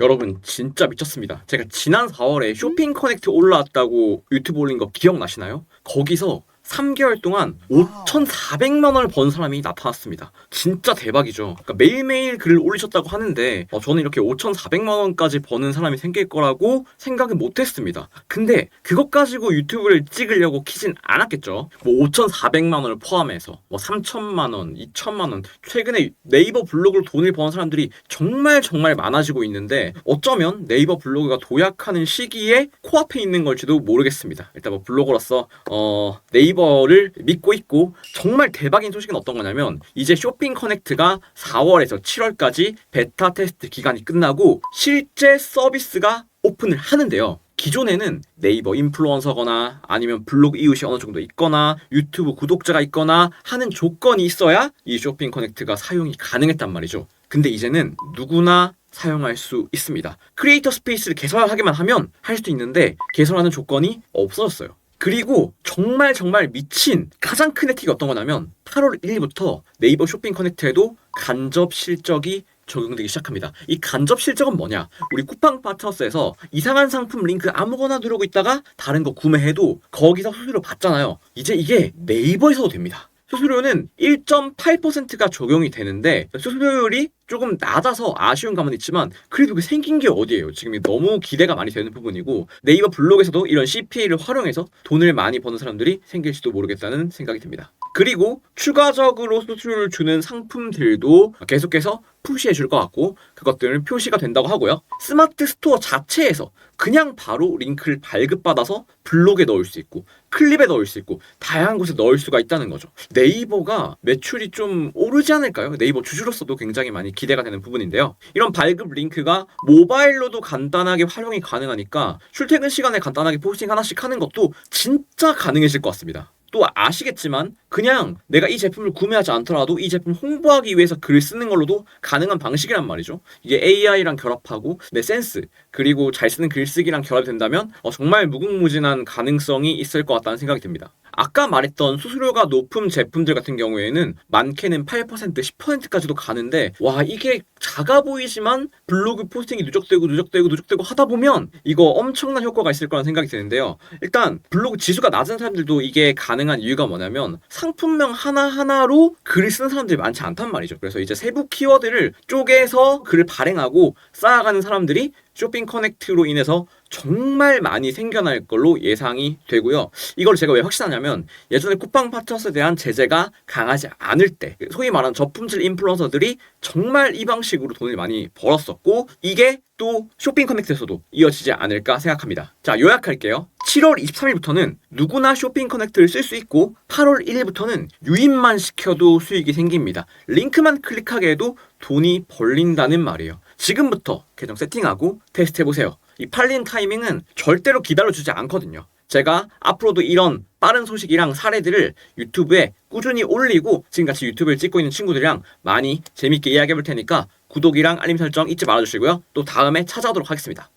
여러분 진짜 미쳤습니다. 제가 지난 4월에 쇼핑 커넥트 올라왔다고 유튜브 올린 거 기억나시나요? 거기서 3개월 동안 5,400만 원을 번 사람이 나타났습니다. 진짜 대박이죠. 그러니까 매일매일 글을 올리셨다고 하는데 어, 저는 이렇게 5,400만 원까지 버는 사람이 생길 거라고 생각을 못했습니다. 근데 그것 가지고 유튜브를 찍으려고 키진 않았겠죠. 뭐 5,400만 원을 포함해서 뭐 3천만 원, 2천만 원 최근에 네이버 블로그로 돈을 버는 사람들이 정말 정말 많아지고 있는데 어쩌면 네이버 블로그가 도약하는 시기에 코앞에 있는 걸지도 모르겠습니다. 일단 뭐 블로거로서 어, 네이버 를 믿고 있고 정말 대박인 소식은 어떤 거냐면 이제 쇼핑 커넥트가 4월에서 7월까지 베타 테스트 기간이 끝나고 실제 서비스가 오픈을 하는데요. 기존에는 네이버 인플루언서거나 아니면 블로그 이웃이 어느 정도 있거나 유튜브 구독자가 있거나 하는 조건이 있어야 이 쇼핑 커넥트가 사용이 가능했단 말이죠. 근데 이제는 누구나 사용할 수 있습니다. 크리에이터 스페이스를 개설하기만 하면 할 수도 있는데 개설하는 조건이 없어졌어요. 그리고 정말 정말 미친 가장 큰 혜택이 어떤 거냐면 8월 1일부터 네이버 쇼핑 커넥트에도 간접 실적이 적용되기 시작합니다. 이 간접 실적은 뭐냐? 우리 쿠팡 파트너스에서 이상한 상품 링크 아무거나 누르고 있다가 다른 거 구매해도 거기서 수수료 받잖아요. 이제 이게 네이버에서도 됩니다. 수수료는 1.8%가 적용이 되는데 수수료율이 조금 낮아서 아쉬운 감은 있지만 그래도 그 생긴 게 어디예요? 지금 너무 기대가 많이 되는 부분이고 네이버 블로그에서도 이런 CPA를 활용해서 돈을 많이 버는 사람들이 생길지도 모르겠다는 생각이 듭니다. 그리고 추가적으로 수수료를 주는 상품들도 계속해서 푸시해 줄 것 같고 그것들은 표시가 된다고 하고요. 스마트 스토어 자체에서 그냥 바로 링크를 발급받아서 블로그에 넣을 수 있고 클립에 넣을 수 있고 다양한 곳에 넣을 수가 있다는 거죠. 네이버가 매출이 좀 오르지 않을까요? 네이버 주주로서도 굉장히 많이 기대가 되는 부분인데요. 이런 발급 링크가 모바일로도 간단하게 활용이 가능하니까 출퇴근 시간에 간단하게 포스팅 하나씩 하는 것도 진짜 가능해질 것 같습니다. 또 아시겠지만 그냥 내가 이 제품을 구매하지 않더라도 이 제품 홍보하기 위해서 글을 쓰는 걸로도 가능한 방식이란 말이죠. 이게 AI랑 결합하고 내 센스 그리고 잘 쓰는 글쓰기랑 결합이 된다면 어, 정말 무궁무진한 가능성이 있을 것 같다는 생각이 듭니다. 아까 말했던 수수료가 높은 제품들 같은 경우에는 많게는 8% 10%까지도 가는데 와 이게 작아 보이지만 블로그 포스팅이 누적되고 누적되고 누적되고 하다 보면 이거 엄청난 효과가 있을 거라는 생각이 드는데요. 일단 블로그 지수가 낮은 사람들도 이게 가능한 이유가 뭐냐면 상품명 하나하나로 글을 쓰는 사람들이 많지 않단 말이죠. 그래서 이제 세부 키워드를 쪼개서 글을 발행하고 쌓아가는 사람들이 쇼핑 커넥트로 인해서 정말 많이 생겨날 걸로 예상이 되고요. 이걸 제가 왜 확신하냐면 예전에 쿠팡 파트너스에 대한 제재가 강하지 않을 때 소위 말하는 저품질 인플루언서들이 정말 이 방식으로 돈을 많이 벌었었고 이게 또 쇼핑 커넥트에서도 이어지지 않을까 생각합니다. 자 요약할게요. 7월 23일부터는 누구나 쇼핑 커넥트를 쓸 수 있고 8월 1일부터는 유입만 시켜도 수익이 생깁니다. 링크만 클릭하게 해도 돈이 벌린다는 말이에요. 지금부터 계정 세팅하고 테스트 해보세요. 이 팔린 타이밍은 절대로 기다려주지 않거든요. 제가 앞으로도 이런 빠른 소식이랑 사례들을 유튜브에 꾸준히 올리고 지금같이 유튜브를 찍고 있는 친구들이랑 많이 재밌게 이야기해 볼 테니까 구독이랑 알림 설정 잊지 말아주시고요. 또 다음에 찾아오도록 하겠습니다.